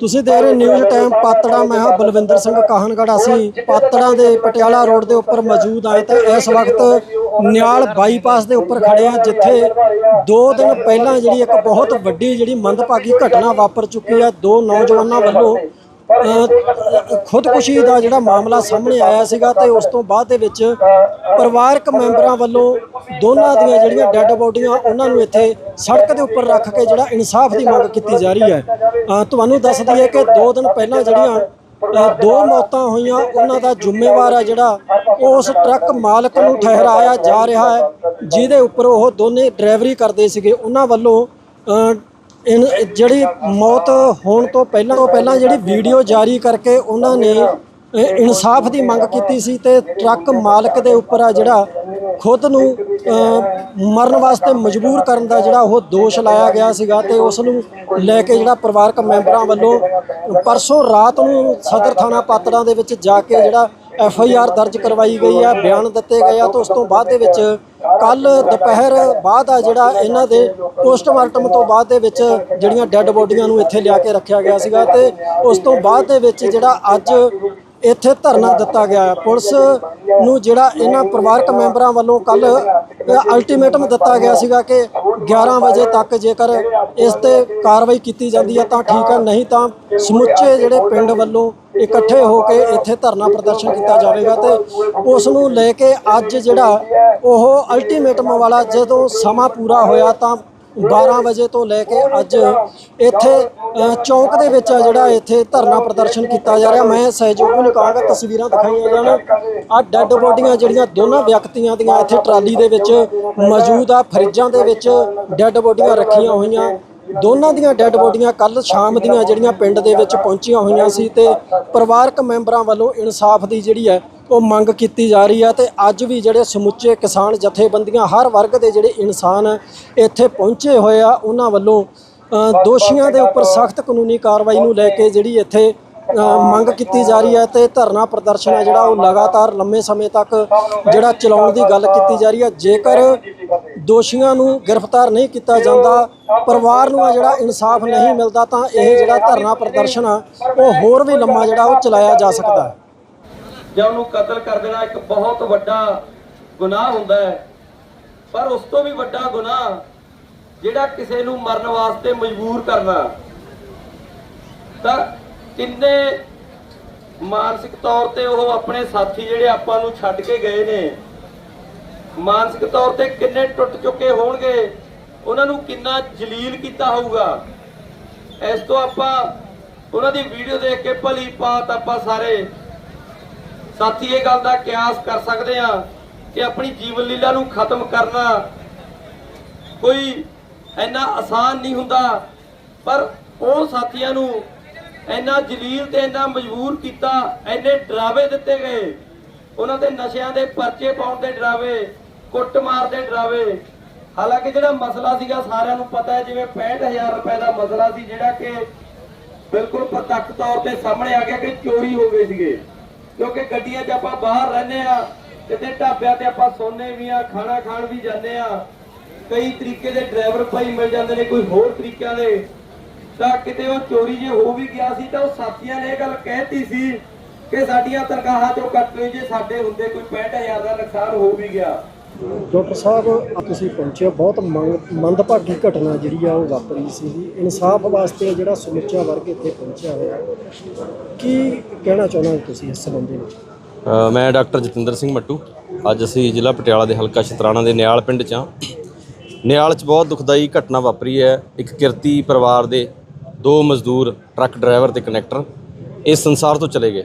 ਤੁਸੀਂ ਦੇਖ ਰਹੇ ਨਿਊਜ਼ ਟਾਈਮ ਪਾਤੜਾ, ਮੈਂ ਹਾਂ ਬਲਵਿੰਦਰ ਸਿੰਘ ਕਾਹਨਗੜ੍ਹ। ਅਸੀਂ ਪਾਤੜਾ ਦੇ ਪਟਿਆਲਾ ਰੋਡ ਦੇ ਉੱਪਰ ਮੌਜੂਦ ਆਏ ਤਾਂ ਇਸ ਵਕਤ ਨਿਆਲ ਬਾਈਪਾਸ ਦੇ ਉੱਪਰ ਖੜੇ ਆ ਜਿੱਥੇ 2 ਦਿਨ ਪਹਿਲਾਂ ਜਿਹੜੀ ਇੱਕ ਬਹੁਤ ਵੱਡੀ ਜਿਹੜੀ ਮੰਦਭਾਗੀ ਘਟਨਾ ਵਾਪਰ ਚੁੱਕੀ ਆ ਦੋ ਨੌਜਵਾਨਾਂ ਵੱਲੋਂ ਖੁਦਕੁਸ਼ੀ ਦਾ ਜਿਹੜਾ ਮਾਮਲਾ ਸਾਹਮਣੇ ਆਇਆ ਸੀਗਾ ਤੇ ਉਸ ਤੋਂ ਬਾਅਦ ਦੇ ਵਿੱਚ ਪਰਿਵਾਰਕ ਮੈਂਬਰਾਂ ਵੱਲੋਂ ਦੋਨਾਂ ਦੀਆਂ ਜਿਹੜੀਆਂ ਡੈੱਡ ਬੋਡੀਆਂ ਉਹਨਾਂ ਨੂੰ ਇੱਥੇ ਸੜਕ ਦੇ ਉੱਪਰ ਰੱਖ ਕੇ ਜਿਹੜਾ ਇਨਸਾਫ ਦੀ ਮੰਗ ਕੀਤੀ ਜਾ ਰਹੀ ਹੈ। ਤੁਹਾਨੂੰ ਦੱਸ ਦਈਏ ਕਿ 2 ਦਿਨ ਪਹਿਲਾਂ ਜਿਹੜੀਆਂ ਦੋ ਮੌਤਾਂ ਹੋਈਆਂ, ਉਹਨਾਂ ਦਾ ਜ਼ਿੰਮੇਵਾਰ ਹੈ ਜਿਹੜਾ ਉਸ ਟਰੱਕ ਮਾਲਕ ਨੂੰ ਠਹਿਰਾਇਆ ਜਾ ਰਿਹਾ ਹੈ, ਜਿਹਦੇ ਉੱਪਰ ਉਹ ਦੋਨੇ ਡਰਾਈਵਰੀ ਕਰਦੇ ਸੀਗੇ। ਉਹਨਾਂ ਵੱਲੋਂ ਇਨ ਜਿਹੜੀ ਮੌਤ ਹੋਣ ਤੋਂ ਪਹਿਲਾਂ ਤੋਂ ਪਹਿਲਾਂ ਜਿਹੜੀ ਵੀਡੀਓ ਜਾਰੀ ਕਰਕੇ ਉਹਨਾਂ ਨੇ ਅ, ਇਨਸਾਫ ਦੀ ਮੰਗ ਕੀਤੀ ਸੀ ਤੇ ਟਰੱਕ ਮਾਲਕ ਦੇ ਉੱਪਰ ਆ ਜਿਹੜਾ ਖੁਦ ਨੂੰ ਅ, ਮਰਨ ਵਾਸਤੇ ਮਜਬੂਰ ਕਰਨ ਦਾ ਜਿਹੜਾ ਉਹ ਦੋਸ਼ ਲਾਇਆ ਗਿਆ ਸੀਗਾ ਤੇ ਉਸ ਨੂੰ ਲੈ ਕੇ ਜਿਹੜਾ ਪਰਿਵਾਰਕ ਮੈਂਬਰਾਂ ਵੱਲੋਂ ਪਰਸੋਂ ਰਾਤ ਨੂੰ ਸਦਰ ਥਾਣਾ ਪਾਤੜਾਂ ਦੇ ਵਿੱਚ ਜਾ ਕੇ ਜਿਹੜਾ ਐਫ ਆਈ ਆਰ ਦਰਜ ਕਰਵਾਈ ਗਈ ਆ ਬਿਆਨ ਦਿੱਤੇ ਗਏ ਆ ਤੇ ਉਸ ਤੋਂ ਬਾਅਦ ਦੇ ਵਿੱਚ ਕੱਲ ਦੁਪਹਿਰ ਬਾਅਦ ਆ ਜਿਹੜਾ ਇਹਨਾਂ ਦੇ ਪੋਸਟਮਾਰਟਮ ਤੋਂ ਬਾਅਦ ਦੇ ਵਿੱਚ ਜਿਹੜੀਆਂ ਡੈੱਡ ਬੋਡੀਆਂ ਨੂੰ ਇੱਥੇ ਲਿਆ ਕੇ ਰੱਖਿਆ ਗਿਆ ਸੀਗਾ ਤੇ ਉਸ ਤੋਂ ਬਾਅਦ ਦੇ ਵਿੱਚ ਜਿਹੜਾ ਅੱਜ ਇੱਥੇ ਧਰਨਾ ਦਿੱਤਾ ਗਿਆ ਹੈ। ਪੁਲਿਸ ਨੂੰ ਜਿਹੜਾ ਇਹਨਾਂ ਪਰਿਵਾਰਕ ਮੈਂਬਰਾਂ ਵੱਲੋਂ ਕੱਲ ਅਲਟੀਮੇਟਮ ਦਿੱਤਾ ਗਿਆ ਸੀਗਾ ਕਿ 11 ਵਜੇ ਤੱਕ ਜੇਕਰ ਇਸ ਤੇ ਕਾਰਵਾਈ ਕੀਤੀ ਜਾਂਦੀ ਹੈ ਤਾਂ ਠੀਕ ਹੈ, ਨਹੀਂ ਤਾਂ ਸਮੁੱਚੇ ਜਿਹੜੇ ਪਿੰਡ ਵੱਲੋਂ ਇਕੱਠੇ ਹੋ ਕੇ ਇੱਥੇ ਧਰਨਾ ਪ੍ਰਦਰਸ਼ਨ ਕੀਤਾ ਜਾਵੇਗਾ ਤੇ ਉਸ ਨੂੰ ਲੈ ਕੇ ਅੱਜ ਜਿਹੜਾ ਉਹ ਅਲਟੀਮੇਟਮ ਵਾਲਾ ਜਦੋਂ ਸਮਾਂ ਪੂਰਾ ਹੋਇਆ ਤਾਂ 12 ਵਜੇ ਤੋਂ ਲੈ ਕੇ ਅੱਜ ਇੱਥੇ ਅ, ਚੌਂਕ ਦੇ ਵਿੱਚ ਆ ਜਿਹੜਾ ਇੱਥੇ ਧਰਨਾ ਪ੍ਰਦਰਸ਼ਨ ਕੀਤਾ ਜਾ ਰਿਹਾ। ਮੈਂ ਸਹਿਯੋਗੀ ਨੂੰ ਕਹਾਂਗਾ ਤਸਵੀਰਾਂ ਦਿਖਾਈਆਂ ਜਾਣ। ਆ ਡੈੱਡ ਬੋਡੀਆਂ ਜਿਹੜੀਆਂ ਦੋਨਾਂ ਵਿਅਕਤੀਆਂ ਦੀਆਂ ਇੱਥੇ ਟਰਾਲੀ ਦੇ ਵਿੱਚ ਮੌਜੂਦ ਆ। ਫਰਿੱਜਾਂ ਦੇ ਵਿੱਚ ਡੈੱਡ ਬੋਡੀਆਂ ਰੱਖੀਆਂ ਹੋਈਆਂ। ਦੋਨਾਂ ਦੀਆਂ ਡੈੱਡ ਬੋਡੀਆਂ ਕੱਲ ਸ਼ਾਮ ਦੀਆਂ ਜਿਹੜੀਆਂ ਪਿੰਡ ਦੇ ਵਿੱਚ ਪਹੁੰਚੀਆਂ ਹੋਈਆਂ ਸੀ ਤੇ ਪਰਿਵਾਰਕ ਮੈਂਬਰਾਂ ਵੱਲੋਂ ਇਨਸਾਫ ਦੀ ਜਿਹੜੀ ਹੈ ਉਹ ਮੰਗ ਕੀਤੀ ਜਾ ਰਹੀ ਹੈ ਤੇ ਅੱਜ ਵੀ ਜਿਹੜੇ ਸਮੁੱਚੇ ਕਿਸਾਨ ਜਥੇਬੰਦੀਆਂ ਹਰ ਵਰਗ ਦੇ ਜਿਹੜੇ ਇਨਸਾਨ ਇੱਥੇ ਪਹੁੰਚੇ ਹੋਏ ਆ ਉਹਨਾਂ ਵੱਲੋਂ ਦੋਸ਼ੀਆਂ ਦੇ ਉੱਪਰ ਸਖਤ ਕਾਨੂੰਨੀ ਕਾਰਵਾਈ ਨੂੰ ਲੈ ਕੇ ਜਿਹੜੀ ਇੱਥੇ ਮੰਗ ਕੀਤੀ ਜਾ ਰਹੀ ਹੈ ਤੇ ਧਰਨਾ ਪ੍ਰਦਰਸ਼ਨ ਹੈ ਜਿਹੜਾ ਉਹ ਲਗਾਤਾਰ ਲੰਮੇ ਸਮੇਂ ਤੱਕ ਜਿਹੜਾ ਚਲਾਉਣ ਦੀ ਗੱਲ ਕੀਤੀ ਜਾ ਰਹੀ ਹੈ ਜੇਕਰ ਦੋਸ਼ੀਆਂ ਨੂੰ ਗ੍ਰਿਫਤਾਰ ਨਹੀਂ ਕੀਤਾ ਜਾਂਦਾ ਪਰਿਵਾਰ ਨੂੰ ਆ ਜਿਹੜਾ ਇਨਸਾਫ ਨਹੀਂ ਮਿਲਦਾ ਤਾਂ ਇਹ ਜਿਹੜਾ ਧਰਨਾ ਪ੍ਰਦਰਸ਼ਨ ਆ ਉਹ ਹੋਰ ਵੀ ਲੰਮਾ ਜਿਹੜਾ ਉਹ ਚਲਾਇਆ ਜਾ ਸਕਦਾ। ਹੈ ਜਾਂ ਉਹਨੂੰ ਕਤਲ ਕਰ ਦੇਣਾ ਇੱਕ ਬਹੁਤ ਵੱਡਾ ਗੁਨਾਹ ਹੁੰਦਾ ਹੈ। ਪਰ ਉਸ ਤੋਂ ਵੀ ਵੱਡਾ ਗੁਨਾਹ ਜਿਹੜਾ ਕਿਸੇ ਨੂੰ ਮਰਨ ਵਾਸਤੇ ਮਜਬੂਰ ਕਰਨਾ। ਤਾਂ ਕਿੰਨੇ ਮਾਨਸਿਕ ਤੌਰ ਤੇ ਉਹ ਆਪਣੇ ਸਾਥੀ ਜਿਹੜੇ ਆਪਾਂ ਨੂੰ ਛੱਡ ਕੇ ਗਏ ਨੇ, ਮਾਨਸਿਕ ਤੌਰ ਤੇ ਕਿੰਨੇ ਟੁੱਟ ਚੁੱਕੇ ਹੋਣਗੇ, ਉਹਨਾਂ ਨੂੰ ਕਿੰਨਾ ਜਲੀਲ ਕੀਤਾ ਹੋਊਗਾ। ਇਸ ਤੋਂ ਆਪਾਂ ਉਹਨਾਂ ਦੀ ਵੀਡੀਓ ਦੇਖ ਕੇ ਭਲੀ ਪਾਤ ਆਪਾਂ ਸਾਰੇ ਸਾਥੀ, ਇਹ ਗੱਲ ਦਾ ਕਿਆਸ ਕਰ ਸਕਦੇ ਆ ਕਿ ਆਪਣੀ ਜੀਵਨ ਲੀਲਾ ਨੂੰ ਖਤਮ ਕਰਨਾ ਕੋਈ ਇੰਨਾ ਆਸਾਨ ਨਹੀਂ ਹੁੰਦਾ, ਪਰ ਉਹ ਸਾਥੀਆਂ ਨੂੰ ਇੰਨਾ ਜਲੀਲ ਤੇ ਇੰਨਾ ਮਜਬੂਰ ਕੀਤਾ, ਇੰਨੇ ਡਰਾਵੇ ਦਿੱਤੇ ਗਏ, ਉਹਨਾਂ ਦੇ ਨਸ਼ਿਆਂ ਦੇ ਪਰਚੇ ਪਾਉਣ ਦੇ ਡਰਾਵੇ ਕੁੱਟਮਾਰ ਦੇ ਡਰਾਵੇ। ਹਾਲਾਂਕਿ ਜਿਹੜਾ ਮਸਲਾ ਸੀਗਾ, ਸਾਰਿਆਂ ਨੂੰ ਪਤਾ ਹੈ, ਜਿਵੇਂ 65000 ਰੁਪਏ ਦਾ ਮਸਲਾ ਸੀ, ਜਿਹੜਾ ਕਿ ਬਿਲਕੁਲ ਪ੍ਰਤੱਖ ਤੌਰ ਤੇ ਸਾਹਮਣੇ ਆ ਗਿਆ ਕਿ ਚੋਰੀ ਹੋ ਗਏ ਸੀਗੇ। ਕਿਉਂਕਿ ਗੱਡੀਆਂ 'ਚ ਆਪਾਂ ਬਾਹਰ ਰਹਿੰਦੇ ਆ ਕਿਤੇ ਢਾਬਿਆਂ ਤੇ ਆਪਾਂ ਸੌਂਦੇ ਵੀ ਆ ਖਾਣਾ ਖਾਣ ਵੀ ਜਾਂਦੇ ਆ ਕਈ ਤਰੀਕੇ ਦੇ ਡਰਾਈਵਰ ਭਾਈ ਮਿਲ ਜਾਂਦੇ ਨੇ ਕੋਈ ਹੋਰ ਤਰੀਕਿਆਂ ਦੇ। ਤਾਂ ਕਿਤੇ ਉਹ ਚੋਰੀ ਜੇ ਹੋ ਵੀ ਗਿਆ ਸੀ ਤਾਂ ਉਹ ਸਾਥੀਆਂ ਨੇ ਇਹ ਗੱਲ ਕਹਿਤੀ ਸੀ ਕਿ ਸਾਡੀਆਂ ਤਨਖਾਹਾਂ ਚੋਂ ਕੱਟ ਲਈ ਜੇ ਸਾਡੇ ਹੁੰਦੇ ਕੋਈ 65000 ਦਾ ਨੁਕਸਾਨ ਹੋ ਵੀ ਗਿਆ। ਡਾਕਟਰ ਸਾਹਿਬ ਤੁਸੀਂ ਪਹੁੰਚੇ ਬਹੁਤ ਮੰਗ- ਮੰਦਭਾਗੀ ਘਟਨਾ ਜਿਹੜੀ ਆ ਉਹ ਵਾਪਰੀ ਸੀ। ਇਨਸਾਫ ਵਾਸਤੇ ਜਿਹੜਾ ਸਮੁੱਚਾ ਵਰਗ ਇੱਥੇ ਪਹੁੰਚਿਆ ਹੋਇਆ ਕੀ ਕਹਿਣਾ ਚਾਹੁੰਦੇ ਹੋ ਤੁਸੀਂ ਇਸ ਸੰਬੰਧੀ ਵਿੱਚ? ਅ, ਮੈਂ ਡਾਕਟਰ ਜਤਿੰਦਰ ਸਿੰਘ ਮੱਟੂ। ਅੱਜ ਅਸੀਂ ਜ਼ਿਲ੍ਹਾ ਪਟਿਆਲਾ ਦੇ ਹਲਕਾ ਸ਼ਤਰਾਣਾ ਦੇ ਨਿਆਲ ਪਿੰਡ 'ਚ ਹਾਂ। ਨਿਆਲ 'ਚ ਬਹੁਤ ਦੁਖਦਾਈ ਘਟਨਾ ਵਾਪਰੀ ਹੈ। ਇੱਕ ਕਿਰਤੀ ਪਰਿਵਾਰ ਦੇ ਦੋ ਮਜ਼ਦੂਰ ਟਰੱਕ ਡਰਾਈਵਰ ਤੇ ਕਨੈਕਟਰ ਇਸ ਸੰਸਾਰ ਤੋਂ ਚਲੇ ਗਏ।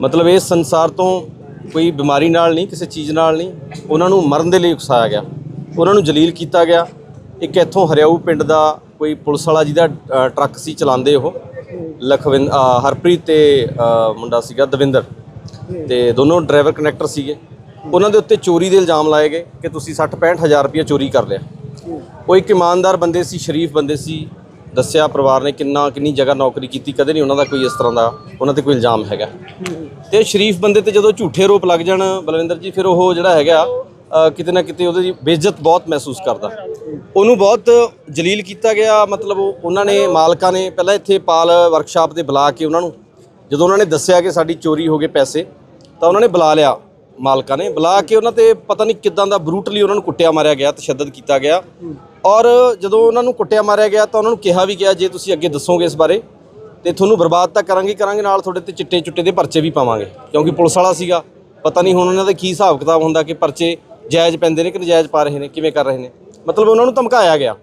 ਮਤਲਬ ਇਸ ਸੰਸਾਰ ਤੋਂ ਕੋਈ ਬਿਮਾਰੀ ਨਾਲ ਨਹੀਂ, ਕਿਸੇ ਚੀਜ਼ ਨਾਲ ਨਹੀਂ, ਉਹਨਾਂ ਨੂੰ ਮਰਨ ਦੇ ਲਈ ਉਕਸਾਇਆ ਗਿਆ। ਉਹਨਾਂ ਨੂੰ ਜਲੀਲ ਕੀਤਾ ਗਿਆ। ਇੱਕ ਇੱਥੋਂ ਹਰਿਆਊ ਪਿੰਡ ਦਾ ਕੋਈ ਪੁਲਿਸ ਵਾਲਾ ਜਿਹਦਾ ਟਰੱਕ ਸੀ ਚਲਾਉਂਦੇ ਉਹ ਲਖਵਿੰਦ ਹਰਪ੍ਰੀਤ ਤੇ ਮੁੰਡਾ ਸੀਗਾ ਦਵਿੰਦਰ ਤੇ ਦੋਨੋਂ ਡਰਾਈਵਰ ਕਨੈਕਟਰ ਸੀਗੇ। ਉਹਨਾਂ ਦੇ ਉੱਤੇ ਚੋਰੀ ਦੇ ਇਲਜ਼ਾਮ ਲਾਏ ਗਏ ਕਿ ਤੁਸੀਂ 60 65 ਹਜ਼ਾਰ ਰੁਪਏ ਚੋਰੀ ਕਰ ਲਿਆ। ਉਹ ਇੱਕ ਇਮਾਨਦਾਰ ਬੰਦੇ ਸੀ, ਸ਼ਰੀਫ ਬੰਦੇ ਸੀ। ਦੱਸਿਆ ਪਰਿਵਾਰ ਨੇ ਕਿੰਨਾ ਕਿੰਨੀ ਜਗ੍ਹਾ ਨੌਕਰੀ ਕੀਤੀ ਕਦੇ ਨਹੀਂ ਉਹਨਾਂ ਦਾ ਕੋਈ ਇਸ ਤਰ੍ਹਾਂ ਦਾ ਉਹਨਾਂ ਤੇ ਕੋਈ ਇਲਜ਼ਾਮ ਹੈਗਾ। ਤੇ ਸ਼ਰੀਫ ਬੰਦੇ ਤੇ ਜਦੋਂ ਝੂਠੇ ਆਰੋਪ ਲੱਗ ਜਾਣ ਬਲਵਿੰਦਰ ਜੀ ਫਿਰ ਉਹ ਜਿਹੜਾ ਹੈਗਾ ਕਿਤੇ ਨਾ ਕਿਤੇ ਉਹਦੀ ਬੇਇੱਜ਼ਤ ਬਹੁਤ ਮਹਿਸੂਸ ਕਰਦਾ। ਉਹਨੂੰ ਬਹੁਤ ਜਲੀਲ ਕੀਤਾ ਗਿਆ ਮਤਲਬ ਉਹ- ਉਹਨਾਂ ਨੇ ਮਾਲਕਾਂ ਨੇ ਪਹਿਲਾਂ ਇੱਥੇ ਪਾਲ ਵਰਕਸ਼ਾਪ ਤੇ ਬੁਲਾ ਕੇ ਉਹਨਾਂ ਨੂੰ ਜਦੋਂ ਉਹਨਾਂ ਨੇ ਦੱਸਿਆ ਕਿ ਸਾਡੀ ਚੋਰੀ ਹੋ ਗਏ ਪੈਸੇ ਤਾਂ ਉਹਨਾਂ ਨੇ ਬੁਲਾ ਲਿਆ ਮਾਲਕਾਂ ਨੇ। ਬੁਲਾ ਕੇ ਉਹਨਾਂ ਤੇ ਪਤਾ ਨਹੀਂ ਕਿਦਾਂ ਦਾ ਬਰੂਟਲੀ ਉਹਨਾਂ ਨੂੰ ਕੁੱਟਿਆ ਮਾਰਿਆ ਗਿਆ ਤਸ਼ੱਦਦ ਕੀਤਾ ਗਿਆ। ਔਰ ਜਦੋਂ ਉਹਨਾਂ ਨੂੰ ਕੁੱਟਿਆ ਮਾਰਿਆ ਗਿਆ ਤਾਂ ਉਹਨਾਂ ਨੂੰ ਕਿਹਾ ਵੀ ਗਿਆ ਜੇ ਤੁਸੀਂ ਅੱਗੇ ਦੱਸੋਗੇ ਇਸ ਬਾਰੇ ਤੇ ਤੁਹਾਨੂੰ ਬਰਬਾਦ ਤਾਂ ਕਰਾਂਗੇ ਕਰਾਂਗੇ ਨਾਲ ਤੁਹਾਡੇ ਤੇ ਚਿੱਟੇ ਚੁੱਟੇ ਦੇ ਪਰਚੇ ਵੀ ਪਾਵਾਂਗੇ। ਕਿਉਂਕਿ ਪੁਲਿਸ ਵਾਲਾ ਸੀਗਾ ਪਤਾ ਨਹੀਂ ਹੁਣ ਉਹਨਾਂ ਦਾ ਕੀ ਹਿਸਾਬ ਕਿਤਾਬ ਹੁੰਦਾ ਕਿ ਪਰਚੇ ਜਾਇਜ਼ ਪੈਂਦੇ ਨੇ ਕਿ ਨਜਾਇਜ਼ ਪਾ ਰਹੇ ਨੇ ਕਿਵੇਂ ਕਰ ਰਹੇ ਨੇ। ਮਤਲਬ ਉਹਨਾਂ ਨੂੰ ਧਮਕਾਇਆ ਗਿਆ।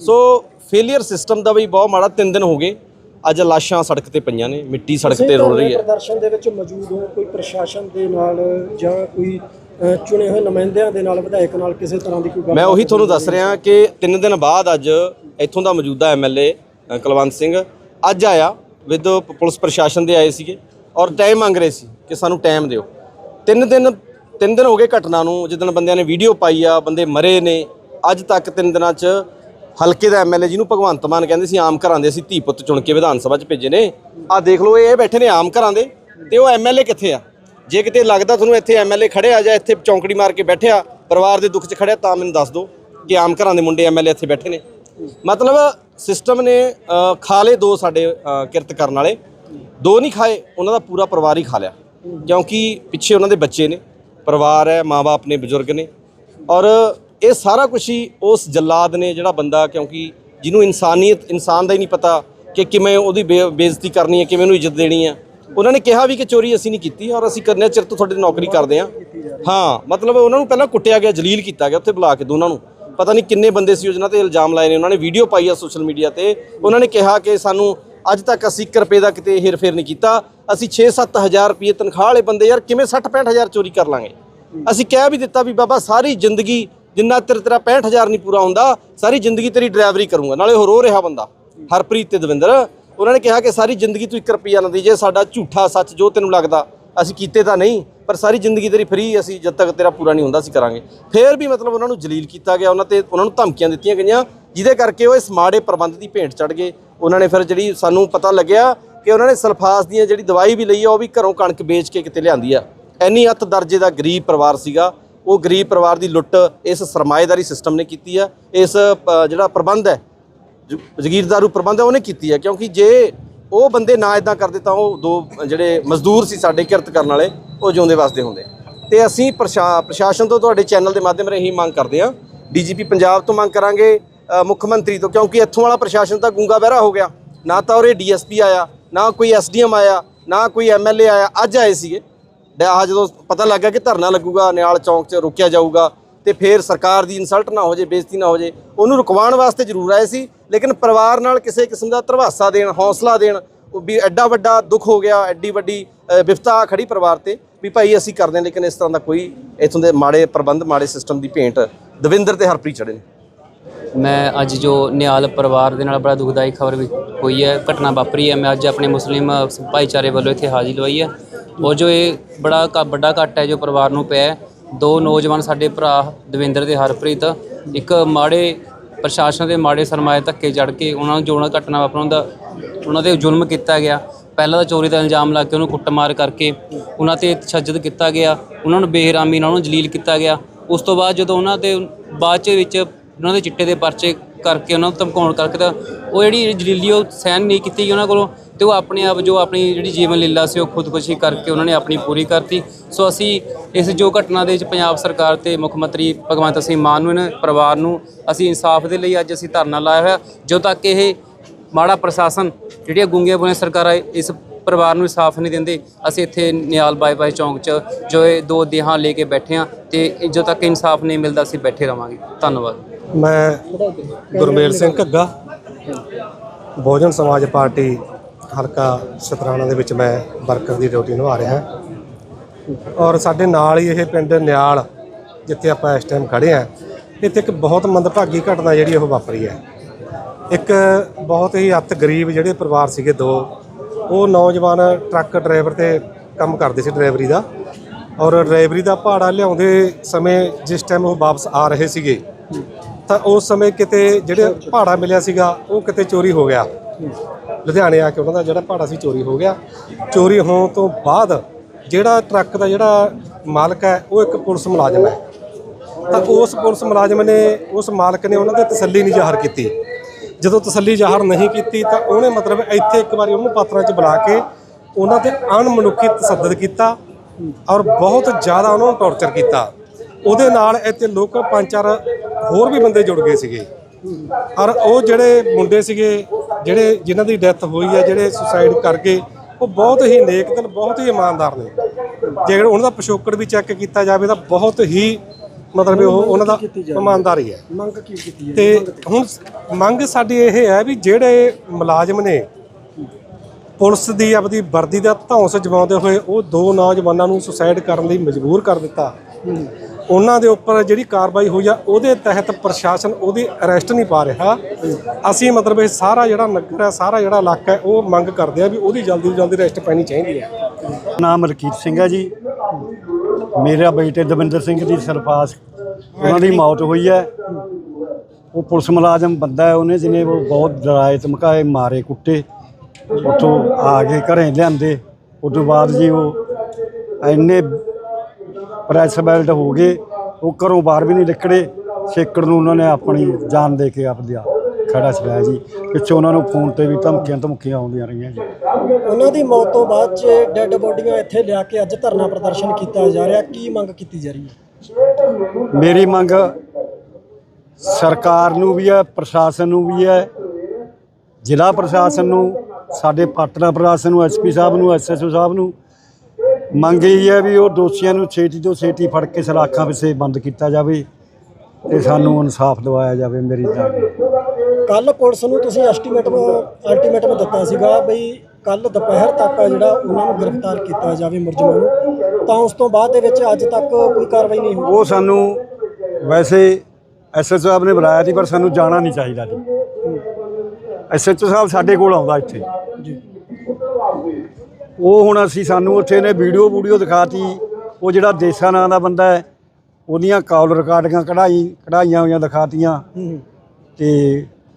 ਸੋ ਫੇਲਿਅਰ ਸਿਸਟਮ ਦਾ ਵੀ ਬਹੁਤ ਮਾੜਾ ਤਿੰਨ ਦਿਨ ਹੋ ਗਏ। ਅੱਜ ਲਾਸ਼ਾਂ ਸੜਕ ਤੇ ਪਈਆਂ ਨੇ ਮਿੱਟੀ ਸੜਕ ਤੇ ਰੁਲ ਰਹੀ ਹੈ। ਪ੍ਰਦਰਸ਼ਨ ਦੇ ਵਿੱਚ ਮੌਜੂਦ ਹੋ ਕੋਈ ਪ੍ਰਸ਼ਾਸਨ ਦੇ ਨਾਲ ਜਾਂ ਕੋਈ ਚੁਣੇ ਹੋਏ ਨੁਮਾਇੰਦਿਆਂ ਦੇ ਨਾਲ ਵਿਧਾਇਕ ਨਾਲ ਕਿਸੇ ਤਰ੍ਹਾਂ ਦੀ ਕੋਈ ਗੱਲ ਮੈਂ ਉਹੀ ਤੁਹਾਨੂੰ ਦੱਸ ਰਿਹਾ ਕਿ ਤਿੰਨ ਦਿਨ ਬਾਅਦ ਅੱਜ ਇੱਥੋਂ ਦਾ ਮੌਜੂਦਾ ਐਮਐਲਏ ਕੁਲਵੰਤ ਸਿੰਘ ਅੱਜ ਆਇਆ ਵਿਦ ਪੁਲਿਸ ਪ੍ਰਸ਼ਾਸਨ ਦੇ ਆਏ ਸੀਗੇ ਔਰ ਟਾਈਮ ਮੰਗ ਰਹੇ ਸੀ ਕਿ ਸਾਨੂੰ ਟਾਈਮ ਦਿਓ। ਤਿੰਨ ਦਿਨ ਤਿੰਨ ਦਿਨ ਹੋ ਗਏ ਘਟਨਾ ਨੂੰ ਜਿੱਦਣ ਬੰਦਿਆਂ ਨੇ ਵੀਡੀਓ ਪਾਈ ਆ ਬੰਦੇ ਮਰੇ ਨੇ ਅੱਜ ਤੱਕ ਤਿੰਨ ਦਿਨਾਂ 'ਚ ਹਲਕੇ ਦਾ ਐਮਐਲਏ ਜਿਹਨੂੰ ਭਗਵੰਤ ਮਾਨ ਕਹਿੰਦੇ ਸੀ ਆਮ ਘਰਾਂ ਦੇ ਅਸੀਂ ਧੀ ਪੁੱਤ ਚੁਣ ਕੇ ਵਿਧਾਨ ਸਭਾ 'ਚ ਭੇਜੇ ਨੇ। ਆਹ ਦੇਖ ਲਓ ਇਹ ਬੈਠੇ ਨੇ ਆਮ ਘਰਾਂ ਦੇ ਤੇ ਉਹ ਐਮਐਲਏ ਕਿੱਥੇ ਆ? ਜੇ ਕਿਤੇ ਲੱਗਦਾ ਤੁਹਾਨੂੰ ਇੱਥੇ ਐਮਐਲਏ ਖੜਿਆ ਜਾਂ ਇੱਥੇ ਚੌਂਕੜੀ ਮਾਰ ਕੇ ਬੈਠਿਆ ਪਰਿਵਾਰ ਦੇ ਦੁੱਖ 'ਚ ਖੜਿਆ ਤਾਂ ਮੈਨੂੰ ਦੱਸ ਦਿਓ ਕਿ ਆਮ ਘਰਾਂ ਦੇ ਮੁੰਡੇ ਐਮਐਲਏ ਇੱਥੇ ਬੈਠੇ ਨੇ। ਮਤਲਬ ਸਿਸਟਮ ਨੇ ਅ, ਖਾ ਲਏ ਦੋ ਸਾਡੇ ਕਿਰਤ ਕਰਨ ਵਾਲੇ। ਦੋ ਨਹੀਂ ਖਾਏ ਉਹਨਾਂ ਦਾ ਪੂਰਾ ਪਰਿਵਾਰ ਹੀ ਖਾ ਲਿਆ। ਕਿਉਂਕਿ ਪਿੱਛੇ ਉਹਨਾਂ ਦੇ ਬੱਚੇ ਨੇ ਪਰਿਵਾਰ ਹੈ ਮਾਪੇ ਨੇ ਬਜ਼ੁਰਗ ਨੇ। ਔਰ ਇਹ ਸਾਰਾ ਕੁਝ ਹੀ ਉਸ ਜੱਲਾਦ ਨੇ ਜਿਹੜਾ ਬੰਦਾ ਕਿਉਂਕਿ ਜਿਹਨੂੰ ਇਨਸਾਨੀਅਤ ਇਨਸਾਨ ਦਾ ਹੀ ਨਹੀਂ ਪਤਾ ਕਿ ਕਿਵੇਂ ਉਹਦੀ ਬੇ- ਬੇਇੱਜ਼ਤੀ ਕਰਨੀ ਹੈ ਕਿਵੇਂ ਉਹਨੂੰ ਇੱਜ਼ਤ ਦੇਣੀ ਹੈ। ਉਹਨਾਂ ਨੇ ਕਿਹਾ ਵੀ ਕਿ ਚੋਰੀ ਅਸੀਂ ਨਹੀਂ ਕੀਤੀ ਔਰ ਅਸੀਂ ਕਰਨੇ ਚਿਰ ਤੋਂ ਤੁਹਾਡੇ ਨੌਕਰੀ ਕਰਦੇ ਹਾਂ। ਹਾਂ, ਮਤਲਬ ਉਹਨਾਂ ਨੂੰ ਪਹਿਲਾਂ ਕੁੱਟਿਆ ਗਿਆ, ਜਲੀਲ ਕੀਤਾ ਗਿਆ ਉੱਥੇ ਬੁਲਾ ਕੇ ਦੋਨਾਂ ਨੂੰ। ਪਤਾ ਨਹੀਂ ਕਿੰਨੇ ਬੰਦੇ ਸੀ, ਉਹਨਾਂ ਤੇ ਇਲਜ਼ਾਮ ਲਾਏ ਨੇ, ਉਹਨਾਂ ਨੇ ਵੀਡੀਓ ਪਾਈ ਆ ਸੋਸ਼ਲ ਮੀਡੀਆ ਤੇ। ਉਹਨਾਂ ਨੇ ਕਿਹਾ ਕਿ ਸਾਨੂੰ ਅੱਜ ਤੱਕ ਅਸੀਂ 1 ਰੁਪਏ ਦਾ ਕਿਤੇ ਹੇਰਫੇਰ ਨਹੀਂ ਕੀਤਾ। ਅਸੀਂ 6-7000 ਰੁਪਏ ਤਨਖਾਹ ਵਾਲੇ ਬੰਦੇ ਯਾਰ, ਕਿਵੇਂ 60-65000 ਚੋਰੀ ਕਰ ਲਾਂਗੇ? ਅਸੀਂ ਕਹਿ ਵੀ ਦਿੱਤਾ ਵੀ ਬਾਬਾ, ਸਾਰੀ ਜ਼ਿੰਦਗੀ ਜਿੰਨਾ ਤੇਰਾ ਤੇਰਾ 65000 ਨਹੀਂ ਪੂਰਾ ਹੁੰਦਾ, ਸਾਰੀ ਜ਼ਿੰਦਗੀ ਤੇਰੀ ਡਰਾਈਵਰੀ ਕਰੂੰਗਾ, ਨਾਲੇ ਹੋਰ ਰੋ ਰਿਹਾ ਬੰਦਾ, ਹਰਪ੍ਰੀਤ ਤੇ ਦਵਿੰਦਰ। ਉਹਨਾਂ ਨੇ ਕਿਹਾ ਕਿ ਸਾਰੀ ਜ਼ਿੰਦਗੀ ਤੂੰ 1 ਰੁਪਿਆ ਨਾ ਦੇ, ਜੇ ਸਾਡਾ ਝੂਠਾ ਸੱਚ ਜੋ ਤੈਨੂੰ ਲੱਗਦਾ, ਅਸੀਂ ਕੀਤੇ ਤਾਂ ਨਹੀਂ, ਪਰ ਸਾਰੀ ਜ਼ਿੰਦਗੀ ਤੇਰੀ ਫ੍ਰੀ ਅਸੀਂ ਜਦ ਤੱਕ ਤੇਰਾ ਪੂਰਾ ਨਹੀਂ ਹੁੰਦਾ, ਅਸੀਂ ਕਰਾਂਗੇ। ਫੇਰ ਵੀ ਮਤਲਬ ਉਹਨਾਂ ਨੂੰ ਜਲੀਲ ਕੀਤਾ ਗਿਆ, ਉਹਨਾਂ ਤੇ ਉਹਨਾਂ ਨੂੰ ਧਮਕੀਆਂ ਦਿੱਤੀਆਂ ਗਈਆਂ, ਜਿਹਦੇ ਕਰਕੇ ਉਹ ਇਸ ਮਾੜੇ ਪ੍ਰਬੰਧ ਦੀ ਭੇਂਟ ਚੜ ਗਏ। ਉਹਨਾਂ ਨੇ ਫਿਰ ਜਿਹੜੀ ਸਾਨੂੰ ਪਤਾ ਲੱਗਿਆ ਕਿ ਉਹਨਾਂ ਨੇ ਸਲਫਾਸ ਦੀਆਂ ਜਿਹੜੀ ਦਵਾਈ ਵੀ ਲਈ ਆ, ਉਹ ਵੀ ਘਰੋਂ ਕਣਕ ਵੇਚ ਕੇ ਕਿਤੇ ਲਿਆਂਦੀ ਆ। ਐਨੀ ਅੱਤ ਦਰਜੇ ਦਾ ਗਰੀਬ ਪਰਿਵਾਰ ਸੀਗਾ। ਉਹ ਗਰੀਬ ਪਰਿਵਾਰ ਦੀ ਲੁੱਟ ਇਸ ਸਰਮਾਏਦਾਰੀ ਸਿਸਟਮ ਨੇ ਕੀਤੀ ਆ। ਇਸ ਜਿਹੜਾ ਪ੍ਰਬੰਧ ਹੈ ਜਗੀਰਦਾਰੂ ਪ੍ਰਬੰਧ ਉਹਨੇ ਕੀਤੀ ਹੈ, ਕਿਉਂਕਿ ਜੇ ਉਹ ਬੰਦੇ ਨਾ ਇਦਾਂ ਕਰਦੇ ਤਾਂ ਉਹ ਦੋ ਜਿਹੜੇ ਮਜ਼ਦੂਰ ਸੀ ਸਾਡੇ ਕਿਰਤ ਕਰਨ ਵਾਲੇ, ਉਹ ਜਿਉਂਦੇ ਵਸਦੇ ਹੁੰਦੇ। ਤੇ ਅਸੀਂ ਪ੍ਰਸ਼ਾ- ਪ੍ਰਸ਼ਾਸਨ ਤੋਂ ਤੁਹਾਡੇ ਚੈਨਲ ਦੇ ਮਾਧਿਅਮ ਰਾਹੀਂ ਮੰਗ ਕਰਦੇ ਹਾਂ। ਡੀਜੀਪੀ ਪੰਜਾਬ ਤੋਂ ਮੰਗ ਕਰਾਂਗੇ ਮੁੱਖ ਮੰਤਰੀ ਤੋਂ, ਕਿਉਂਕਿ ਇੱਥੋਂ ਵਾਲਾ ਪ੍ਰਸ਼ਾਸਨ ਤਾਂ ਗੂੰਗਾ ਬਹਿਰਾ ਹੋ ਗਿਆ। ਨਾ ਤਾਂ ਉਰੇ ਡੀਐਸਪੀ ਆਇਆ, ਨਾ ਕੋਈ ਐਸਡੀਐਮ ਆਇਆ, ਨਾ ਕੋਈ ਐਮਐਲਏ ਆਇਆ, ਅੱਜ ਆਏ ਸੀਗੇ। ਆ ਜਦੋਂ ਪਤਾ ਲੱਗਾ ਕਿ ਧਰਨਾ ਲੱਗੂਗਾ, ਨਿਆਲ ਚੌਂਕ 'ਚ ਰੋਕਿਆ ਜਾਊਗਾ ਤੇ ਫਿਰ ਸਰਕਾਰ ਦੀ ਇਨਸਲਟ ਨਾ ਹੋ ਜੇ ਬੇਇੱਜ਼ਤੀ ਨਾ ਹੋ ਜੇ ਉਹਨੂੰ ਰੁਕਵਾਉਣ ਵਾਸਤੇ ਜ਼ਰੂਰ ਆਏ ਸੀ ਲੇਕਿਨ ਪਰਿਵਾਰ ਨਾਲ ਕਿਸੇ ਕਿਸਮ ਦਾ ਧਰਵਾਸਾ ਦੇਣ ਹੌਸਲਾ ਦੇਣ ਵੀ ਐਡਾ ਵੱਡਾ ਦੁੱਖ ਹੋ ਗਿਆ ਐਡੀ ਵੱਡੀ ਅ, ਵਿਪਤਾ ਖੜੀ ਪਰਿਵਾਰ ਤੇ ਵੀ ਭਾਈ ਅਸੀਂ ਕਰਦੇ ਹਾਂ ਲੇਕਿਨ ਇਸ ਤਰ੍ਹਾਂ ਦਾ ਕੋਈ ਇਥੋਂ ਦੇ ਮਾੜੇ ਪ੍ਰਬੰਧ ਮਾੜੇ ਸਿਸਟਮ ਦੀ ਭੇਂਟ ਦਵਿੰਦਰ ਤੇ ਹਰਪ੍ਰੀਤ ਚੜੇ ਨੇ ਮੈਂ ਅੱਜ ਜੋ ਨਿਹਾਲ ਪਰਿਵਾਰ ਦੇ ਨਾਲ ਬੜਾ ਦੁਖਦਾਈ ਖਬਰ ਵੀ ਹੋਈ ਹੈ ਘਟਨਾ ਵਾਪਰੀ ਹੈ ਮੈਂ ਅੱਜ ਆਪਣੇ ਮੁਸਲਿਮ ਭਾਈਚਾਰੇ ਵੱਲੋਂ ਇੱਥੇ ਹਾਜ਼ਰੀ ਲਵਾਈ ਹੈ ਔਰ ਜੋ ਇਹ ਬੜਾ ਕ- ਵੱਡਾ ਘੱਟ ਹੈ ਜੋ ਪਰਿਵਾਰ ਨੂੰ ਪਿਆ ਹੈ। ਦੋ ਨੌਜਵਾਨ ਸਾਡੇ ਭਰਾ ਦਵਿੰਦਰ ਤੇ ਹਰਪ੍ਰੀਤ, ਇੱਕ ਮਾੜੇ ਪ੍ਰਸ਼ਾਸਨ ਦੇ ਮਾੜੇ ਸਰਮਾਏ ਧੱਕੇ ਚੜ ਕੇ ਉਹਨਾਂ ਨੂੰ ਜੋ ਉਹਨਾਂ ਘਟਨਾ ਵਾਪਰਨ ਦਾ ਉਹਨਾਂ ਤੇ ਜ਼ੁਲਮ ਕੀਤਾ ਗਿਆ। ਪਹਿਲਾਂ ਤਾਂ ਚੋਰੀ ਦਾ ਇਲਜ਼ਾਮ ਲਾ ਕੇ ਉਹਨੂੰ ਕੁੱਟਮਾਰ ਕਰਕੇ ਉਹਨਾਂ ਤੇ ਤਸ਼ੱਦਦ ਕੀਤਾ ਗਿਆ। ਉਹਨਾਂ ਨੂੰ ਬੇਹਰਾਮੀ ਨਾਲ ਉਹਨੂੰ ਜਲੀਲ ਕੀਤਾ ਗਿਆ। ਉਸ ਤੋਂ ਬਾਅਦ ਜਦੋਂ ਉਹਨਾਂ ਤੇ ਬਾਅਦ ਚ ਵਿੱਚ ਉਹਨਾਂ ਦੇ ਚਿੱਟੇ ਦੇ ਪਰਚੇ ਕਰਕੇ ਉਹਨਾਂ ਨੂੰ ਧਮਕਾਉਣ ਕਰਕੇ ਤਾਂ ਉਹ ਜਿਹੜੀ ਜਲੀਲੀ ਉਹ ਸਹਿਨ ਨਹੀਂ ਕੀਤੀ ਗਈ ਉਹਨਾਂ ਕੋਲੋਂ ਤੇ ਉਹ ਆਪਣੇ ਆਪ ਜੋ ਆਪਣੀ ਜਿਹੜੀ ਜੀਵਨ ਲੀਲਾ ਸੀ ਉਹ ਖੁਦਕੁਸ਼ੀ ਕਰਕੇ ਉਹਨਾਂ ਨੇ ਆਪਣੀ ਪੂਰੀ ਕਰਤੀ। ਸੋ ਅਸੀਂ ਇਸ ਜੋ ਘਟਨਾ ਦੇ ਵਿੱਚ ਪੰਜਾਬ ਸਰਕਾਰ ਤੇ ਮੁੱਖ ਮੰਤਰੀ ਭਗਵੰਤ ਸਿੰਘ ਮਾਨ ਨੂੰ, ਇਹਨਾਂ ਪਰਿਵਾਰ ਨੂੰ ਅਸੀਂ ਇਨਸਾਫ ਦੇ ਲਈ ਅੱਜ ਅਸੀਂ ਧਰਨਾ ਲਾਇਆ ਹੋਇਆ। ਜਦੋਂ ਤੱਕ ਇਹ ਮਾੜਾ ਪ੍ਰਸ਼ਾਸਨ ਜਿਹੜੀਆਂ ਗੁੰਗੀਆਂ ਬੁਣੇ ਸਰਕਾਰਾਂ ਇਸ ਪਰਿਵਾਰ ਨੂੰ ਇਨਸਾਫ ਨਹੀਂ ਦਿੰਦੇ, ਅਸੀਂ ਇੱਥੇ ਨਿਆਲ ਬਾਈਪਾਸ ਚੌਂਕ 'ਚ ਜੋ ਇਹ ਦੋ ਦੇਹਾਂ ਲੈ ਕੇ ਬੈਠੇ ਹਾਂ ਤੇ ਜਦੋਂ ਤੱਕ ਇਨਸਾਫ ਨਹੀਂ ਮਿਲਦਾ ਅਸੀਂ ਬੈਠੇ ਰਵਾਂਗੇ। ਧੰਨਵਾਦ। ਮੈਂ ਗੁਰਮੇਲ ਸਿੰਘ ਘੱਗਾ। ਬਹੁਜਨ ਸਮਾਜ ਪਾਰਟੀ ਹਲਕਾ ਸ਼ਤਰਾਣਾ ਦੇ ਵਿੱਚ ਮੈਂ ਵਰਕਰ ਦੀ ਡਿਊਟੀ ਨਿਭਾ ਰਿਹਾ ਔਰ ਸਾਡੇ ਨਾਲ ਹੀ ਇਹ ਪਿੰਡ ਨਿਆਲ, ਜਿੱਥੇ ਆਪਾਂ ਇਸ ਟਾਈਮ ਖੜੇ ਆ ਇੱਥੇ ਇੱਕ ਬਹੁਤ ਮੰਦਭਾਗੀ ਘਟਨਾ ਜਿਹੜੀ ਉਹ ਵਾਪਰੀ ਹੈ। ਇੱਕ ਬਹੁਤ ਹੀ ਅੱਤ ਗਰੀਬ ਜਿਹੜੇ ਪਰਿਵਾਰ ਸੀਗੇ ਦੋ, ਉਹ ਨੌਜਵਾਨ ਟਰੱਕ ਡਰਾਈਵਰ ਤੇ ਕੰਮ ਕਰਦੇ ਸੀ ਡਰਾਈਵਰੀ ਦਾ। ਔਰ ਡਰਾਈਵਰੀ ਦਾ ਭਾੜਾ ਲਿਆਉਂਦੇ ਸਮੇਂ ਜਿਸ ਟਾਈਮ ਉਹ ਵਾਪਸ ਆ ਰਹੇ ਸੀਗੇ ਤਾਂ ਉਸ ਸਮੇਂ ਕਿਤੇ ਜਿਹੜੇ ਭਾੜਾ ਮਿਲਿਆ ਸੀਗਾ, ਉਹ ਕਿਤੇ ਚੋਰੀ ਹੋ ਗਿਆ। ਲੁਧਿਆਣੇ ਆ ਕੇ ਉਹਨਾਂ ਦਾ ਜਿਹੜਾ ਭਾੜਾ ਸੀ, ਚੋਰੀ ਹੋ ਗਿਆ। ਚੋਰੀ ਹੋਣ ਤੋਂ ਬਾਅਦ ਜਿਹੜਾ ਟਰੱਕ ਦਾ ਜਿਹੜਾ ਮਾਲਕ ਹੈ, ਉਹ ਇੱਕ ਪੁਲਿਸ ਮੁਲਾਜ਼ਮ ਹੈ। ਤਾਂ ਉਸ ਪੁਲਿਸ ਮੁਲਾਜ਼ਮ ਨੇ, ਉਸ ਮਾਲਕ ਨੇ ਉਹਨਾਂ ਤੇ ਤਸੱਲੀ ਨਹੀਂ ਜ਼ਾਹਰ ਕੀਤੀ। ਜਦੋਂ ਤਸੱਲੀ ਜ਼ਾਹਰ ਨਹੀਂ ਕੀਤੀ, ਤਾਂ ਉਹਨੇ ਮਤਲਬ ਇੱਥੇ ਇੱਕ ਵਾਰੀ ਉਹਨੂੰ ਪਾਤਰਾਂ 'ਚ ਬੁਲਾ ਕੇ ਉਹਨਾਂ ਤੇ ਅਣਮਨੁੱਖੀ ਤਸੱਦਦ ਕੀਤਾ ਔਰ ਬਹੁਤ ਜ਼ਿਆਦਾ ਉਹਨਾਂ ਨੂੰ ਟੌਰਚਰ ਕੀਤਾ। ਉਹਦੇ ਨਾਲ ਇੱਥੇ ਲੋਕ ਪੰਜ ਚਾਰ ਹੋਰ ਵੀ ਬੰਦੇ ਜੁੜ ਗਏ ਸੀਗੇ। ਔਰ ਉਹ ਜਿਹੜੇ ਮੁੰਡੇ ਸੀਗੇ ਜਿਹੜੇ ਜਿਨ੍ਹਾਂ ਦੀ ਡੈਥ ਹੋਈ ਹੈ ਜਿਹੜੇ ਸੁਸਾਈਡ ਕਰ ਗਏ ਉਹ ਬਹੁਤ ਹੀ ਨੇਕ ਦਿਲ ਬਹੁਤ ਹੀ ਇਮਾਨਦਾਰ ਨੇ। ਜੇਕਰ ਉਹਨਾਂ ਦਾ ਪਿਛੋਕੜ ਵੀ ਚੈੱਕ ਕੀਤਾ ਜਾਵੇ ਤਾਂ ਬਹੁਤ ਹੀ ਮਤਲਬ ਉਹ ਉਹਨਾਂ ਦਾ ਇਮਾਨਦਾਰੀ ਹੈ। ਮੰਗ ਕੀ ਕੀਤੀ ਹੈ? ਤੇ ਹੁਣ ਮੰਗ ਸਾਡੀ ਇਹ ਹੈ ਵੀ ਜਿਹੜੇ ਮੁਲਾਜ਼ਮ ਨੇ ਪੁਲਿਸ ਦੀ ਆਪਦੀ ਵਰਦੀ ਦਾ ਧੌਂਸ ਜਮਾਉਂਦੇ ਹੋਏ ਉਹ ਦੋ ਨੌਜਵਾਨਾਂ ਨੂੰ ਸੁਸਾਈਡ ਕਰਨ ਲਈ ਮਜਬੂਰ ਕਰ ਦਿੱਤਾ। ਉਹਨਾਂ ਦੇ ਉੱਪਰ ਜਿਹੜੀ ਕਾਰਵਾਈ ਹੋਈ ਆ, ਉਹਦੇ ਤਹਿਤ ਪ੍ਰਸ਼ਾਸਨ ਉਹਦੀ ਅਰੈਸਟ ਨਹੀਂ ਪਾ ਰਿਹਾ। ਅਸੀਂ ਮਤਲਬ ਇਹ ਸਾਰਾ ਜਿਹੜਾ ਨਗਰ ਹੈ, ਸਾਰਾ ਜਿਹੜਾ ਇਲਾਕਾ ਹੈ, ਉਹ ਮੰਗ ਕਰਦੇ ਆ ਵੀ ਉਹਦੀ ਜਲਦੀ ਤੋਂ ਜਲਦੀ ਅਰੈਸਟ ਪੈਣੀ ਚਾਹੀਦੀ ਹੈ। ਨਾਮ ਮਲਕੀਤ ਸਿੰਘ ਹੈ ਜੀ। ਮੇਰਾ ਬੇਟੇ ਦਵਿੰਦਰ ਸਿੰਘ ਦੀ ਸਰਪਾਸ। ਉਹਨਾਂ ਦੀ ਮੌਤ ਹੋਈ ਹੈ। ਉਹ ਪੁਲਿਸ ਮੁਲਾਜ਼ਮ ਬੰਦਾ ਹੈ ਉਹਨੇ, ਜਿਹਨੇ ਉਹ ਬਹੁਤ ਡਰਾਏ ਧਮਕਾਏ, ਮਾਰੇ, ਕੁੱਟੇ। ਉੱਥੋਂ ਆ ਕੇ ਘਰੇ ਲਿਆਂਦੇ। ਉਸ ਤੋਂ ਬਾਅਦ ਜੀ ਉਹ ਇੰਨੇ ਪ੍ਰੈਸ ਬੈਲਟ ਹੋ ਗਏ ਉਹ ਘਰੋਂ ਬਾਹਰ ਵੀ ਨਹੀਂ ਨਿਕਲੇ। ਸੇਕੜ ਨੂੰ ਉਹਨਾਂ ਨੇ ਆਪਣੀ ਜਾਨ ਦੇ ਕੇ ਆਪਦਾ ਖੜਾ ਛਡਾਇਆ ਜੀ। ਪਿੱਛੋਂ ਉਹਨਾਂ ਨੂੰ ਫੋਨ ਤੇ ਵੀ ਧਮਕੀਆਂ ਧਮਕੀਆਂ ਆਉਂਦੀਆਂ ਰਹੀਆਂ ਜੀ। ਉਹਨਾਂ ਦੀ ਮੌਤ ਤੋਂ ਬਾਅਦ ਚ ਡੈੱਡ ਬੋਡੀਆਂ ਇੱਥੇ ਲਿਆ ਕੇ ਅੱਜ ਧਰਨਾ ਪ੍ਰਦਰਸ਼ਨ ਕੀਤਾ ਜਾ ਰਿਹਾ। ਕੀ ਮੰਗ ਕੀਤੀ ਜਾ ਰਹੀ ਹੈ? ਮੇਰੀ ਮੰਗ ਸਰਕਾਰ ਨੂੰ ਵੀ ਹੈ ਪ੍ਰਸ਼ਾਸਨ ਨੂੰ ਵੀ ਹੈ ਜ਼ਿਲ੍ਹਾ ਪ੍ਰਸ਼ਾਸਨ ਨੂੰ ਸਾਡੇ ਪਾਟਨਾ ਪ੍ਰਸ਼ਾਸਨ ਨੂੰ ਐਸਪੀ ਸਾਹਿਬ ਨੂੰ ਐਸਐਸਓ ਸਾਹਿਬ ਨੂੰ ਮੰਗ ਇਹ ਹੈ ਵੀ ਉਹ ਦੋਸ਼ੀਆਂ ਨੂੰ ਛੇਤੀ ਤੋਂ ਛੇਤੀ ਫੜ ਕੇ ਸਲਾਖਾਂ ਪਿੱਛੇ ਬੰਦ ਕੀਤਾ ਜਾਵੇ ਤੇ ਸਾਨੂੰ ਇਨਸਾਫ ਦਿਵਾਇਆ ਜਾਵੇ ਮੇਰੀ ਤਾਂ ਕੱਲ ਪੁਲਿਸ ਨੂੰ ਤੁਸੀਂ ਐਸਟੀਮੇਟਮ ਅਲਟੀਮੇਟਮ ਦਿੱਤਾ ਸੀਗਾ ਬਈ ਕੱਲ ਦੁਪਹਿਰ ਤੱਕ ਜਿਹੜਾ ਉਹਨਾਂ ਨੂੰ ਗ੍ਰਿਫਤਾਰ ਕੀਤਾ ਜਾਵੇ ਮੁਲਜ਼ਮਾਂ ਨੂੰ ਤਾਂ ਉਸ ਤੋਂ ਬਾਅਦ ਦੇ ਵਿੱਚ ਅੱਜ ਤੱਕ ਕੋਈ ਕਾਰਵਾਈ ਨਹੀਂ ਹੋਈ। ਉਹ ਸਾਨੂੰ ਵੈਸੇ ਐਸਐਚਓ ਸਾਹਿਬ ਨੇ ਬੁਲਾਇਆ ਸੀ ਪਰ ਸਾਨੂੰ ਜਾਣਾ ਨਹੀਂ ਚਾਹੀਦਾ ਜੀ ਐਸਐਚਓ ਸਾਹਿਬ ਸਾਡੇ ਕੋਲ ਆਉਂਦਾ ਇੱਥੇ। ਜੀ। ਉਹ ਹੁਣ ਅਸੀਂ ਸਾਨੂੰ ਉੱਥੇ ਨੇ ਵੀਡੀਓ ਵੀਡੀਓ ਦਿਖਾਤੀ। ਉਹ ਜਿਹੜਾ ਦੇਸਾ ਨਾਂ ਦਾ ਬੰਦਾ ਹੈ ਉਹਦੀਆਂ ਕਾਲ ਰਿਕਾਰਡਿੰਗਾਂ ਕਢਾਈ ਕਢਾਈਆਂ ਹੋਈਆਂ ਦਿਖਾਤੀਆਂ। ਹੂੰ ਤੇ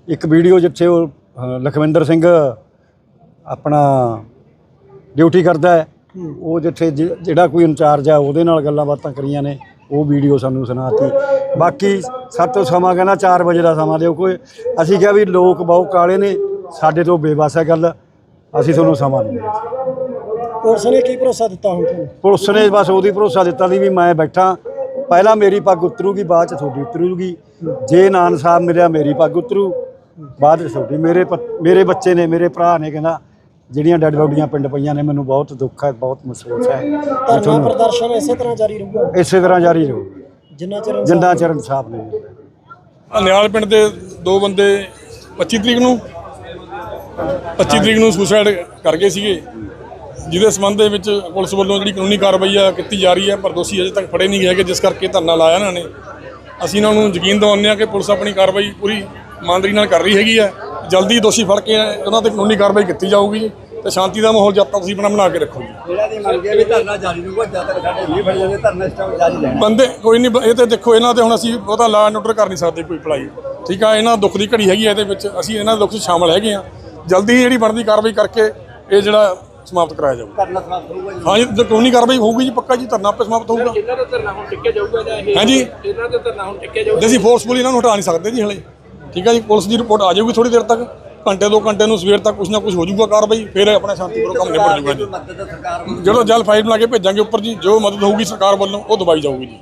ਇੱਕ ਵੀਡੀਓ ਜਿੱਥੇ ਉਹ ਅ, ਲਖਵਿੰਦਰ ਸਿੰਘ ਆਪਣਾ ਡਿਊਟੀ ਕਰਦਾ ਹੈ ਉਹ ਜਿੱਥੇ ਜਿ- ਜਿਹੜਾ ਕੋਈ ਇੰਚਾਰਜ ਹੈ ਉਹਦੇ ਨਾਲ ਗੱਲਾਂ ਬਾਤਾਂ ਕਰੀਆਂ ਨੇ। ਉਹ ਵੀਡੀਓ ਸਾਨੂੰ ਸੁਣਾਤੀ। ਬਾਕੀ ਸਾਤੋਂ ਸਮਾਂ ਕਹਿੰਦਾ 4 ਵਜੇ ਦਾ ਸਮਾਂ ਦਿਓ। ਕੋਈ ਅਸੀਂ ਕਿਹਾ ਵੀ ਲੋਕ ਬਹੁਤ ਕਾਲੇ ਨੇ ਸਾਡੇ ਤੋਂ ਬੇਵਸ ਹੈ ਗੱਲ। ਅਸੀਂ ਤੁਹਾਨੂੰ ਸਮਾਂ ਦਿੰਦੇ ਦੇ ਪੁਲਿਸ ਨੇ ਕੀ ਭਰੋਸਾ ਦਿੱਤਾ ਹੁਣ ਤੁਹਾਨੂੰ? ਪੁਲਿਸ ਨੇ ਬਸ ਉਹਦੀ ਭਰੋਸਾ ਦਿੱਤਾ ਸੀ ਵੀ ਮੈਂ ਬੈਠਾ। ਪਹਿਲਾਂ ਮੇਰੀ ਪੱਗ ਉਤਰੂਗੀ ਬਾਅਦ ਚ ਤੁਹਾਡੀ ਉਤਰੂਗੀ। ਜੇ ਨਾ ਇਨਸਾਫ ਮਿਲਿਆ ਮੇਰੀ ਪੱਗ ਉਤਰੂ। ਬਾਅਦ ਚ ਤੁਹਾਡੀ ਮੇਰੇ ਮੇਰੇ ਬੱਚੇ ਨੇ ਮੇਰੇ ਭਰਾ ਨੇ ਕਹਿੰਦਾ ਜਿਹੜੀਆਂ ਡੈਡ ਬੋਡੀਆਂ ਪਿੰਡ ਪਈਆਂ ਨੇ ਮੈਨੂੰ ਬਹੁਤ ਦੁੱਖ ਹੈ ਬਹੁਤ ਮਹਿਸੂਸ ਹੈ। ਧਰਨਾ ਤੁਹਾਨੂੰ ਪ੍ਰਦਰਸ਼ਨ ਇਸੇ ਤਰ੍ਹਾਂ ਜਾਰੀ ਰਹੂਗਾ? ਇਸੇ ਤਰ੍ਹਾਂ ਜਾਰੀ ਰਹੂਗਾ। ਜਿੰਨਾ ਚਿਰ ਜਿੰਨਾ ਚਿਰ ਇਨਸਾਫ ਨਹੀਂ ਮਿਲਦਾ ਨਿਆਲ ਪਿੰਡ ਦੇ ਦੋ ਬੰਦੇ 25 ਤਰੀਕ ਨੂੰ 25 ਤਰੀਕ ਨੂੰ ਸੁਸਾਈਡ ਕਰ ਗਏ ਸੀਗੇ। ਜਿਹਦੇ ਸੰਬੰਧ ਦੇ ਵਿੱਚ ਪੁਲਿਸ ਵੱਲੋਂ ਜਿਹੜੀ ਕਾਨੂੰਨੀ ਕਾਰਵਾਈ ਆ ਕੀਤੀ ਜਾ ਰਹੀ ਹੈ ਪਰ ਦੋਸ਼ੀ ਅਜੇ ਤੱਕ ਫੜੇ ਨਹੀਂ ਗਏ ਹੈਗੇ ਜਿਸ ਕਰਕੇ ਧਰਨਾ ਲਾਇਆ ਇਹਨਾਂ ਨੇ। ਅਸੀਂ ਇਹਨਾਂ ਨੂੰ ਯਕੀਨ ਦਿਵਾਉਂਦੇ ਹਾਂ ਕਿ ਪੁਲਿਸ ਆਪਣੀ ਕਾਰਵਾਈ ਪੂਰੀ ਇਮਾਨਦਾਰੀ ਨਾਲ ਕਰ ਰਹੀ ਹੈਗੀ ਹੈ। ਜਲਦੀ ਦੋਸ਼ੀ ਫੜ ਕੇ ਉਹਨਾਂ ਤੇ ਕਾਨੂੰਨੀ ਕਾਰਵਾਈ ਕੀਤੀ ਜਾਊਗੀ ਜੀ ਤੇ ਸ਼ਾਂਤੀ ਦਾ ਮਾਹੌਲ ਜਦ ਤੱਕ ਤੁਸੀਂ ਬਣਾ ਬਣਾ ਕੇ ਰੱਖੋ ਜਿਹੜਾ ਦੀ ਮੰਗ ਹੈ ਵੀ ਧਰਨਾ ਜਾਰੀ ਰਹੂਗਾ ਜਦ ਤੱਕ ਸਾਡੇ ਨਹੀਂ ਫੜ ਜਾਂਦੇ ਧਰਨਾ ਟਾਈਮ ਜਾਰੀ ਰਹਿਣਾ। ਬੰਦੇ ਕੋਈ ਨਹੀਂ ਇਹ ਤੇ ਦੇਖੋ ਇਹਨਾਂ ਤੇ ਹੁਣ ਅਸੀਂ ਬਹੁਤਾ ਲਾ ਐਂਡ ਆਰਡਰ ਕਰ ਨਹੀਂ ਸਕਦੇ ਕੋਈ ਭਲਾਈ। ਠੀਕ ਆ ਇਹਨਾਂ ਦੁੱਖ ਦੀ ਘੜੀ ਹੈਗੀ ਹੈ ਇਹਦੇ ਵਿੱਚ ਅਸੀਂ ਇਹਨਾਂ ਦੁੱਖ 'ਚ ਸ਼ਾਮਲ ਹੈਗੇ ਆ। ਜਲਦੀ ਜਿਹੜੀ ਬਣਦੀ ਕਾਰਵਾਈ ਕਰਕੇ ਇਹ ਜਿਹੜਾ ਸਮਾਪਤ ਕਰਾਇਆ ਜਾਊਗਾ। ਧਰਨਾ ਸਮਾਪਤ ਹੋਊਗਾ ਜੀ। ਹਾਂ ਜੀ ਕਾਨੂੰਨੀ ਕਾਰਵਾਈ ਹੋਊਗੀ ਜੀ ਪੱਕਾ ਜੀ ਧਰਨਾ ਆਪੇ ਸਮਾਪਤ ਹੋਊਗਾ। ਇਹਨਾਂ ਦਾ ਧਰਨਾ ਹੁਣ ਟਿੱਕਿਆ ਜਾਊਗਾ ਜਾਂ ਇਹ ਹਾਂਜੀ। ਇਹਨਾਂ ਦਾ ਧਰਨਾ ਹੁਣ ਟਿੱਕਿਆ ਜਾਊਗਾ? ਜੇ ਅਸੀਂ ਫੋਰਸਫੁਲੀ ਇਹਨਾਂ ਨੂੰ ਹਟਾ ਨਹੀਂ ਸਕਦੇ ਜੀ ਹਲੇ। ਠੀਕ ਹੈ ਜੀ ਪੁਲਿਸ ਦੀ ਰਿਪੋਰਟ ਆ ਜਾਊਗੀ ਥੋੜੀ ਦੇਰ ਤੱਕ। ਘੰਟੇ ਦੋ ਘੰਟੇ ਨੂੰ ਸਵੇਰ ਤੱਕ ਕੁਝ ਨਾ ਕੁਝ ਹੋ ਜਾਊਗਾ ਕਾਰਵਾਈ ਫਿਰ ਆਪਣਾ ਸ਼ਾਂਤੀਪੂਰਵਕ ਕੰਮ ਨਿਬੜ ਜਾਊਗਾ ਜੀ। ਜਦੋਂ ਜਲ ਫਾਈਲ ਬਣਾ ਕੇ ਭੇਜਾਂਗੇ ਉੱਪਰ ਜੀ ਜੋ ਮਦਦ ਹੋਊਗੀ ਸਰਕਾਰ ਵੱਲੋਂ ਉਹ ਦਵਾਈ ਜਾਊਗੀ ਜੀ।